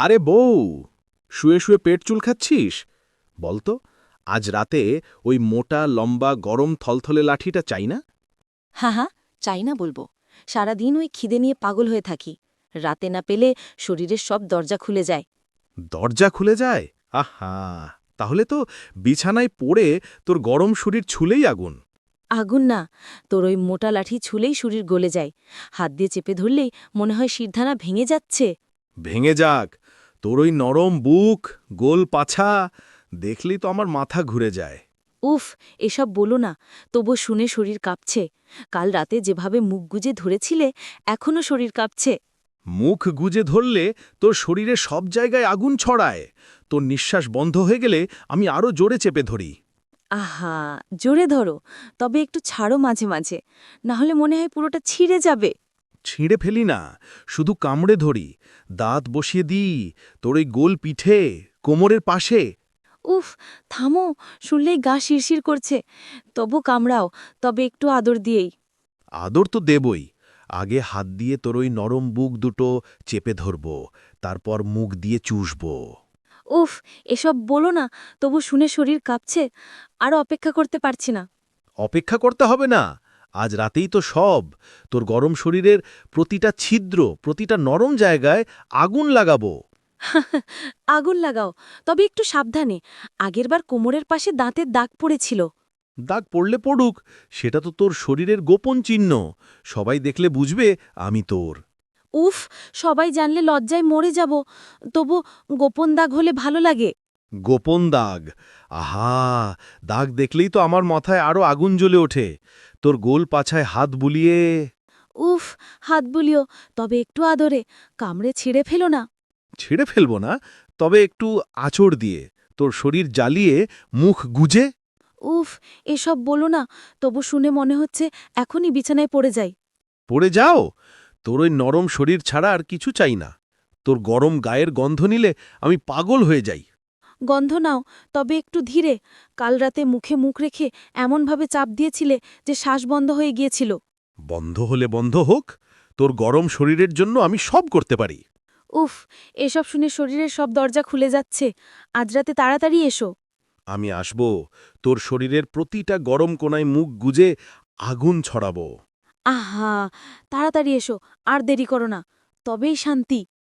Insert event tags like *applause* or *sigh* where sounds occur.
আরে বউ শুয়ে শুয়ে পেট চুলখাচ্ছিস বলতো আজ রাতে ওই মোটা লম্বা গরম থলথলে লাঠিটা চাই না? হ্যাঁ হ্যাঁ চাই না বলব। সারাদিন ওই খিদে নিয়ে পাগল হয়ে থাকি। রাতে না পেলে শরীরের সব দরজা খুলে যায়। দরজা খুলে যায়? আহা তাহলে তো বিছানায় পড়ে তোর গরম শরীর ছুলেই আগুন। আগুন না তোর ওই মোটা লাঠি ছুলেই শরীর গলে যায়। হাত দিয়ে চেপে ধরলেই মনে হয় শিরধানা ভেঙে যাচ্ছে। ভেঙে যাক তোর ওই নরম বুক গোল পাছা দেখলেই তো আমার মাথা ঘুরে যায়। উফ এসব বলো না তবু শুনে শরীর কাঁপছে। কাল রাতে যেভাবে মুখ গুজে ধরেছিলে এখনও শরীর কাঁপছে। মুখ গুজে ধরলে তোর শরীরে সব জায়গায় আগুন ছড়ায়। তোর নিঃশ্বাস বন্ধ হয়ে গেলে আমি আরও জোরে চেপে ধরি। আহা জোরে ধরো তবে একটু ছাড়ো মাঝে মাঝে। না হলে মনে হয় পুরোটা ছিঁড়ে যাবে। ছিঁড়ে ফেলি না শুধু কামড়ে ধরি। দাঁত বসিয়ে দিই তোর ওই গোল পিঠে কোমরের পাশে। উফ থামো শুনলেই গা শিরশির করছে। তবু কামড়াও তবে একটু আদর দিয়েই। আদর তো দেবই। আগে হাত দিয়ে তোর ওই নরম বুক দুটো চেপে ধরব তারপর মুখ দিয়ে চুষব। উফ এসব বলো না তবু শুনে শরীর কাঁপছে আর অপেক্ষা করতে পারছি না। অপেক্ষা করতে হবে না। আজ রাতেই তো সব। তোর গরম শরীরের প্রতিটা ছিদ্র প্রতিটা নরম জায়গায় আগুন লাগাবো। *laughs* আগুন লাগাও তবে একটু সাবধানে। আগেরবার কোমরের পাশে দাঁতের দাগ পড়েছিল। দাগ পড়লে পড়ুক সেটা তো তোর শরীরের গোপন চিহ্ন। সবাই দেখলে বুঝবে আমি তোর। উফ সবাই জানলে লজ্জায় মরে যাব। তবু গোপন দাগ হলে ভালো লাগে। গোপন দাগ। আহা দাগ দেখলেই তো আমার মাথায় আরও আগুন জ্বলে ওঠে। তোর গোল পাছায় হাত বুলিয়ে। উফ হাত বুলিও তবে একটু আদরে কামড়ে ছিঁড়ে ফেলো না। ছিঁড়ে ফেলব না তবে একটু আচড় দিয়ে তোর শরীর জ্বালিয়ে মুখ গুজে। উফ এসব বলো না তবু শুনে মনে হচ্ছে এখনই বিছানায় পড়ে যাই। পড়ে যাও? তোর ওই নরম শরীর ছাড়া আর কিছু চাই না। তোর গরম গায়ের গন্ধ নিলে আমি পাগল হয়ে যাই। গন্ধ নাও তবে একটু ধীরে। কাল রাতে মুখে মুখ রেখে এমনভাবে চাপ দিয়েছিলে যে শ্বাস বন্ধ হয়ে গিয়েছিল। বন্ধ হলে বন্ধ হোক তোর গরম শরীরের জন্য আমি সব করতে পারি। উফ এসব শুনে শরীরের সব দরজা খুলে যাচ্ছে। আজ রাতে তাড়াতাড়ি এসো। আমি আসব তোর শরীরের প্রতিটা গরম কোনায় মুখ গুজে আগুন ছড়াবো। আহা তাড়াতাড়ি এসো আর দেরি করো না তবেই শান্তি।